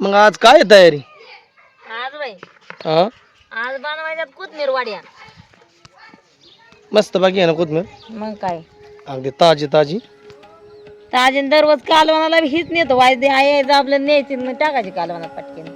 मग आज काय आहे तयारी? आज बाई. हा? आज बनवायच्यात कोथमीर वाड्या. मस्त बाकी आहे ना कोथमीर? मग काय? अगदी ताजी ताजी. ताजीन दररोज कालवणाला हीच नेतो. वायदे आहे आपलं न्यायची मग टाकायची कालवणात पटकेन.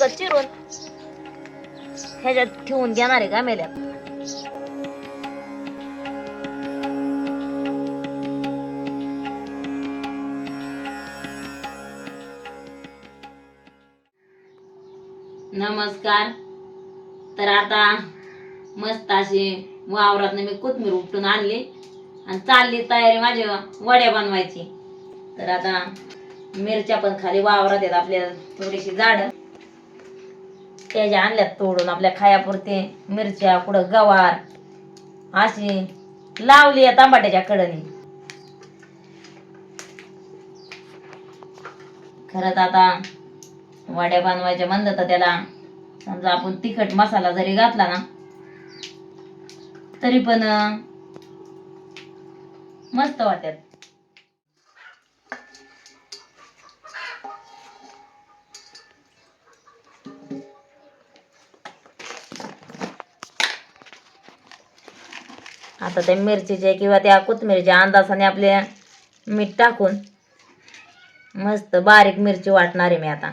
त्याचं चिरून ह्याच्यात ठेवून घेणार आहे का मेल्यात नमस्कार. तर आता मस्त अशी वावरात मी कोथमीर उपटून आणली आणि चालली तयारी माझी वड्या बनवायची. तर आता मिरच्या पण खाली वावरात आहेत आपल्या थोडीशी झाड. त्याच्या आणल्यात तोडून आपल्या खायापुरते मिरच्या कुठं गवार अशी लावली आहे तांबाट्याच्या कडनी. खरंच आता वाड्या बांधवायच्या म्हणलं तर त्याला समजा आपण तिखट मसाला जरी घातला ना तरी पण मस्त वाटत आता त्या मिरचीचे किंवा त्या कोथमिरीच्या अंदाजाने आपले मीठ टाकून मस्त बारीक मिरची वाटणार आहे मी आता.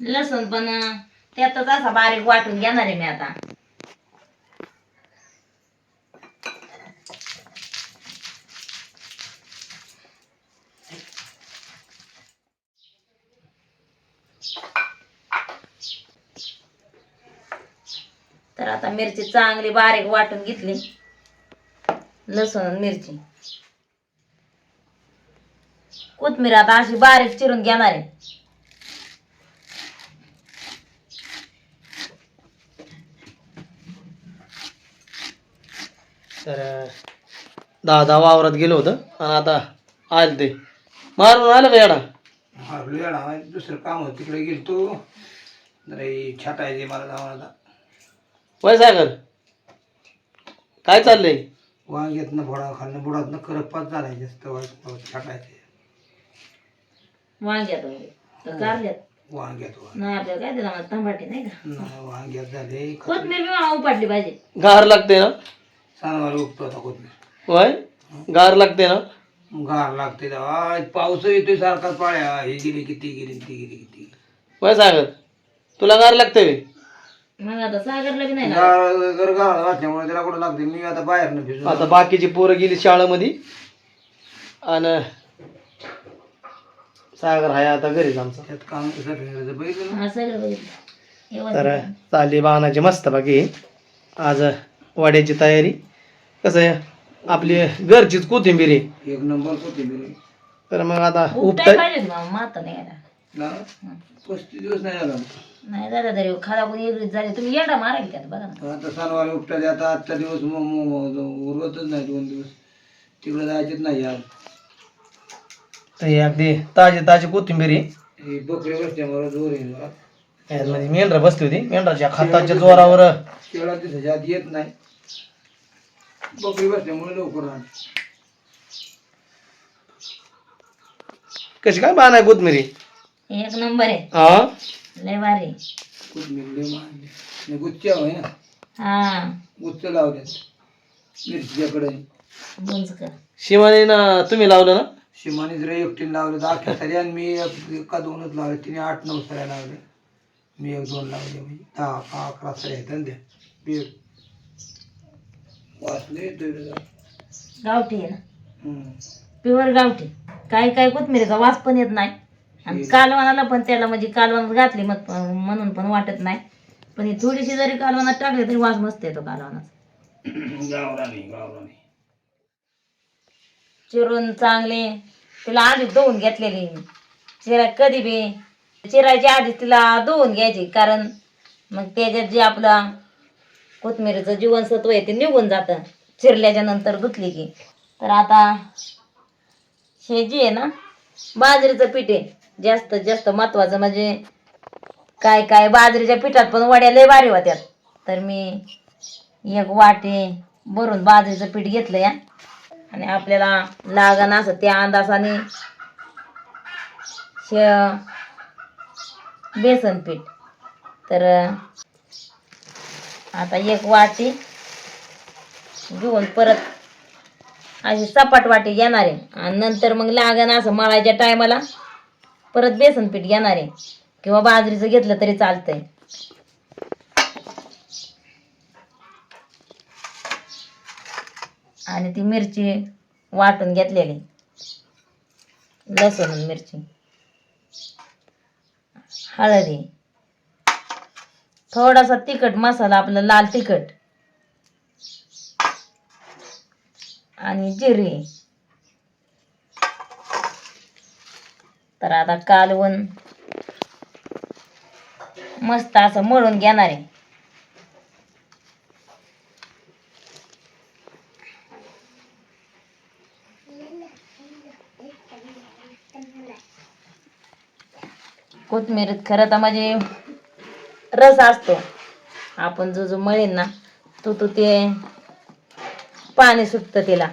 लसूण पण त्यातच असा बारीक वाटून घेणार आहे मी आता. तर आता मिरची चांगली बारीक वाटून घेतली. लसूण मिरची. कोथमीर आता अशी बारीक चिरून घेणार आहे. तर दादा वावरात गेलो होतं आणि आता आलं ते. मारून आलं का येडा? मारलो येडा दुसरं काम होतं तिकडे गेलतो. जरा हे छाटायचे मला जाऊन आता. वय सागर काय चाललंय? वांग्यातनं फोडा खालनं बुडातनं करपात झालाय जास्त वाईट छाटायचे वांग्यात कारल्यात. वांग्यात वांग नाही आपल्याला काय दिला मला टमाटे नाही का? नाही, वांग्यात झाले कोथमीर बी मला उपाडली पाहिजे. गार लागते ना? सणावार उठतो आता कोथमीर वय गार लागते ना? गार लागते तेव्हा. पाऊस येतोय सारखाच पाळ्या. ही गेली किती गेली ती गेली किती वय सागर? तुला गार लागते बे? मग आता सागरला बी नाही ना गार जर गार घातल्यामुळे त्याला कुठं लागते? मी आता बाहेर न भिजून आता बाकीची पोरं गेली शाळेमध्ये. आणि सागर हाय आता घरीच आमचा. त्यात काम कसं फिरायचं बघितलं ना? हा सगळं बघितलं. व्यवस्थित. तर चालली बाणाची मस्त बाकी आज वाड्याची तयारी. कसं आहे? आपली घरचीच कोथिंबीर आहे. एक नंबर कोथिंबीर आहे. तर मग आता उपटाय उपटाय पाहिजे माता नाही यायला ना? पस्तीस दिवस नाही झाला. नाही झालं तरी खाला कोणी झाली. तुम्ही येडा मारा की त्यात बघा ना. आता सणवारी उपटायचे आता आजचा दिवस म- म- म- उरवतच नाही दोन दिवस. तिकडे जायचेच नाही यार तर हे अगदी ताजी ताजी कोथिंबीर आहे. हे बकरी बसल्यामुळे जोर. यामध्ये मेंढरा बसली होती. मेंढराच्या खताच्या जोरावर. दिसायच्या आत येत नाही. बकरी बसल्यामुळे लवकर राहते कशी काय बाण आहे कोथमिरी? एक नंबर आहे. हा? लय भारी. कोथिंबीर लय मारली आणि गुच्च्या होय ना? हा. गुच्च लावल्यात मिरचीच्याकडे. बुंज कर ना तुम्ही लावलं ना? शिमाने जर एकटीने लावलं तर अख्ख्या सऱ्या आणि मी एक- एका दोनच लावले. तिने आठ नऊ सऱ्या लावल्या मी एक दोन लावले. म्हणजे दहा अकरा सऱ्या आहेत ना त्या. बीड गावठी आहे ना? प्युअर गावठी. काय काय कोथमिरीचा वास पण येत नाही. आणि कालवणाला पण त्याला म्हणजे कालवणात घातली मग म्हणून पण वाटत नाही. पण ही थोडीशी जरी कालवणात टाकली तरी वास मस्त येतो गावरानी गावरानी. चिरून चांगले. तिला आधी धुवून घेतलेली. चिरा कधी बी. चिरायच्या आधी तिला धुवून घ्यायची. कारण मग त्याच्यात जे आपलं कोथमिरीचं जीवनसत्व आहे ते निघून जातं. चिरल्याच्या नंतर धुतली की. तर आता हे जे आहे ना बाजरीचं पीठ आहे. जास्त जास्त महत्वाचं म्हणजे काय काय बाजरीच्या पिठात पण वड्या लय भारी होत्यात तर मी एक वाटे भरून बाजरीचं पीठ घेतलं या. आणि आपल्याला लागण असं त्या अंदाजाने बेसन पीठ. तर आता एक वाटी घेऊन परत अशी सपाट वाटी घेणार आहे. आणि नंतर मग लागण असं मळायच्या टायमाला परत बेसन पीठ घेणार आहे. किंवा बाजरीचं घेतलं तरी चालतंय. आणि ती मिरची वाटून घेतलेली. लसूण मिरची. हळदी थोडासा तिखट मसाला आपला लाल तिखट. आणि जिरे. तर आता कालवण मस्त असं मळून घेणार आहे. कोथमिरीत खरं तर म्हणजे रस असतो. आपण जो जो मळीन ना तो तो ते पाणी सुटतं तिला.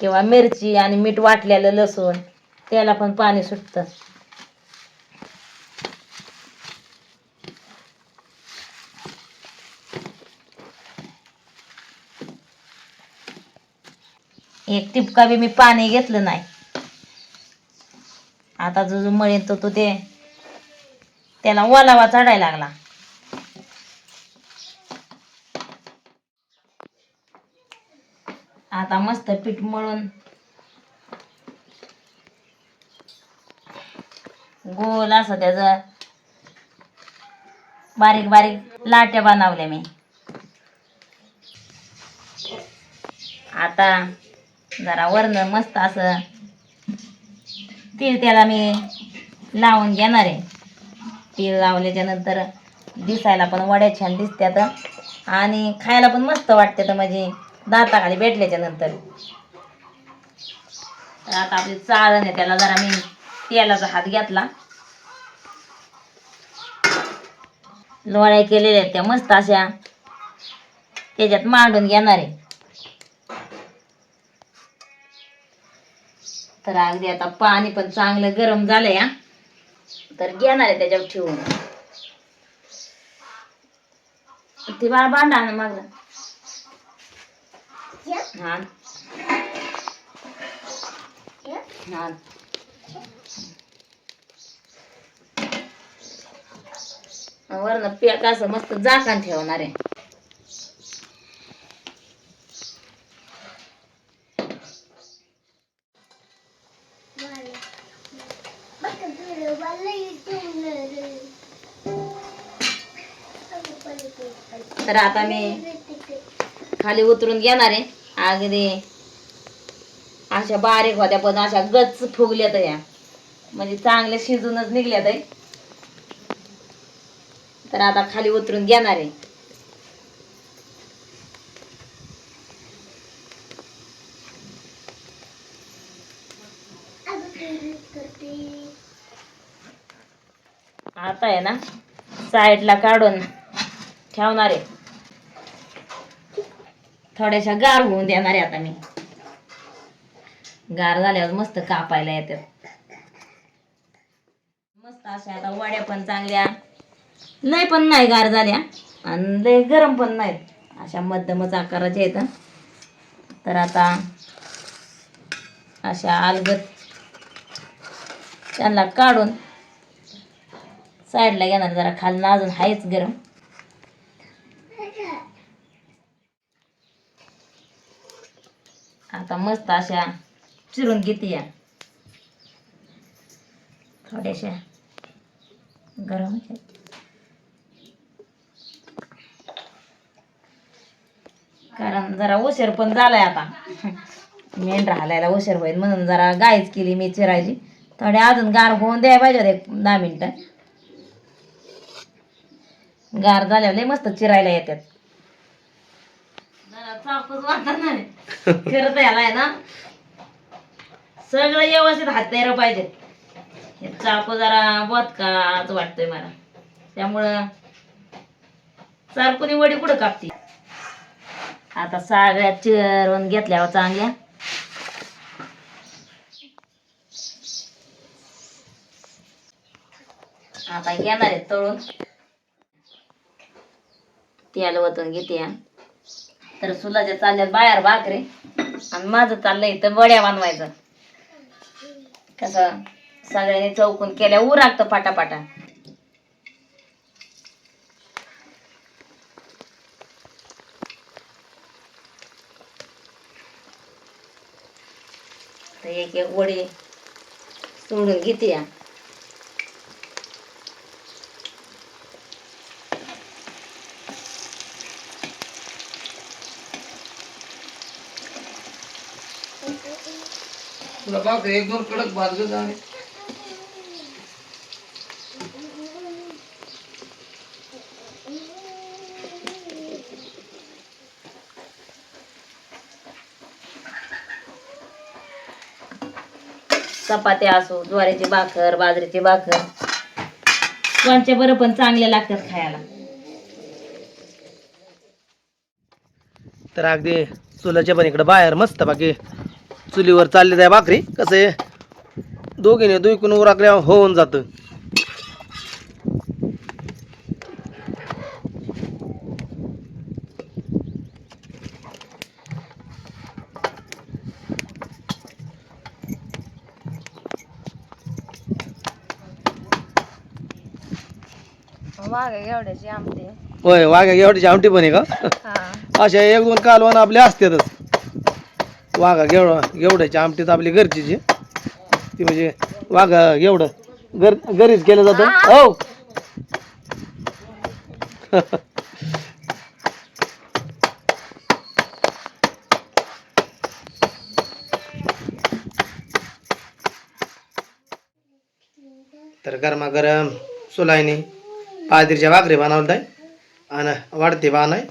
किंवा मिरची आणि मीठ वाटलेलं लसूण त्याला पण पाणी सुटतं. एक टिपका बी मी पाणी घेतलं नाही. आता जो जो मळीन तो तो ते त्याला ओलावा चढायला लागला. आता मस्त पीठ मळून. गोल असं त्याचं बारीक बारीक लाट्या बनवल्या मी. आता जरा वरण मस्त असं तीळ त्याला मी लावून घेणार आहे. तीळ लावल्याच्या नंतर दिसायला पण वड्या छान दिसत्यात आणि खायला पण मस्त वाटते तर म्हणजे. दाताखाली भेटल्याच्या नंतर. आता आपली चाळण आहे त्याला जरा मी तेलाचा हात घेतला. लोळ्या केलेल्या आहेत त्या मस्त अशा. त्याच्यात मांडून घेणार आहे. तर अगदी आता पाणी पण चांगलं गरम झालंय या तर घेणार आहे त्याच्यावर ठेवून. ती बाळ भांडा ना हा हा वरण पॅक असं मस्त झाकण ठेवणार आहे. तर आता मी खाली उतरून घेणार आहे. अगदी. अशा बारीक होत्या पण अशा गच फुगल्यात या. म्हणजे चांगल्या शिजूनच निघल्यात आहे. तर आता खाली उतरून घेणार आहे. आता आहे ना साईडला काढून ठेवणार आहे. थोड्याशा गार होऊन देणार आहे आता मी. गार झाल्यावर मस्त कापायला येतात. मस्त अशा आता वड्या पण चांगल्या. लय पण नाही गार झाल्या. आणि लय गरम पण नाहीत अशा मध्यमच आकाराच्या आहेत. तर आता अशा अलगत त्यांना काढून साईडला घेणार. जरा खालनं अजून आहेच गरम. आता मस्त अशा चिरून घेते या. थोड्याशा गरम कारण जरा उशीर पण झालाय आता. मेंढ हालायला उशीर होईल म्हणून जरा गायच केली मी चिरायची. थोडे अजून गार होऊन द्याय पाहिजे होते एक दहा मिनिटं. गार झाल्यावर लय मस्त चिरायला येतात. जरा वाटत नाही. याला आहे ना सगळं व्यवस्थित हात पाहिजे. हे चाकू जरा बदकाच वाटतोय मला. त्यामुळं चारकुनी वडी कुठं कापते? आता सगळ्या चिरून घेतल्यावर चांगल्या. आता घेणार आहे तळून. त्याला वतून घेते. तर सुलाच्या चालल्यात बाहेर भाकरे. आणि माझं चाललंय इथं वड्या बनवायचं. कसं? सगळ्यांनी चौकून केल्या उरागतं पाटापाटा. फाटाफाटा एक एक वडी सोडून घेते या. तुला भाकरी एक दोन कडक भाजलं जाणे. चपात्या असो ज्वारीची भाकर बाजरीची भाकर. कोणच्या बरं पण चांगल्या लागतात खायला. तर अगदी चुलाच्या पण इकडं बाहेर मस्त बाकी. चुलीवर चालले जाय भाकरी. कसं आहे? दोघीने दुईकून उराकल्या होऊन जातं. एवढ्याची आमटे. होय वाघ्या गेवड्याची आमटी पण आहे का? अशा एक दोन कालवण आपले असतातच. वाघा गेव गेवड्याची आमटी तर आपली घरचीच ती म्हणजे वाघा गेवडं घर घरीच केलं जातं. हो. तर गरमागरम सुलायनी पादरीच्या भाकरी बनवत आहे आणि वाढते बाण आहे.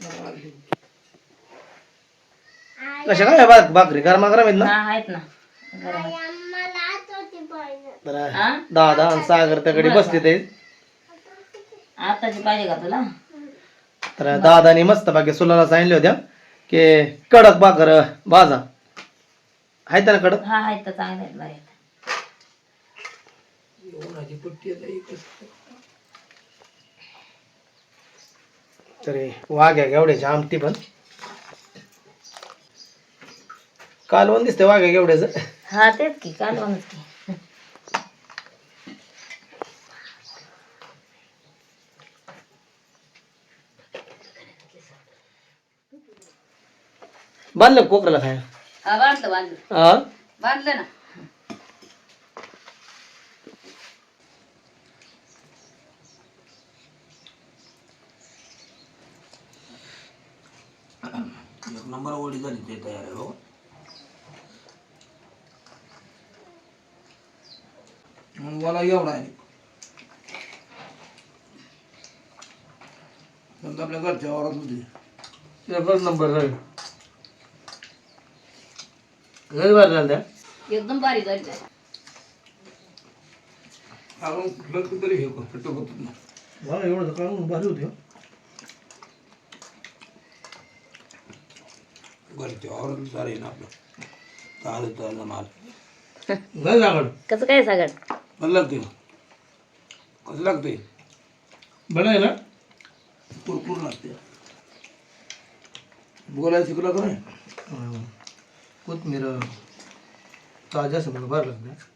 कशा काय बा- भाकरी? गरमागरम आहेत ना? हा आहेत ना. गरम आहेत. हा? दादा आणि सागर त्याकडे बसले ते आताची पाहिजे का तुला? तर दादानी मस्त बाकी सुलाला सांगितले होत्या की कडक भाकर भाजा. आहेत ना कडक? हा आहेत तर चांगले आहेत बरे आहेत. उन्हाची पट्टी आता एकच. तरी वाघ्या गेवड्याची आमटी पण. कालवण दिसते वाघ्या गेवड्याचं हा तेच की कालवणच की. बांधलं कोकराला खाय हा बांधलं बांधलं. हा? बांधलं ना. एक नंबर ओढी झाली ते तयार आहे हो. मला एवढा आहे. समजा आपल्या घरच्या वावरात होती. एकच नंबर झाले लय त्या. एकदम झाली. आपण कुठलं तरी हे करतो होत ना. एवढं काढून भारी होती हो. घरच्या वावरात सारं ना आपलं. चालत चाललं माल. कसं काय सगळं कसं लागते कसं लागते बरं आहे ना? कुरकुर लागते बोलायला शिकला का नाही. कोथमीर ताजा असं मला बरं लागतं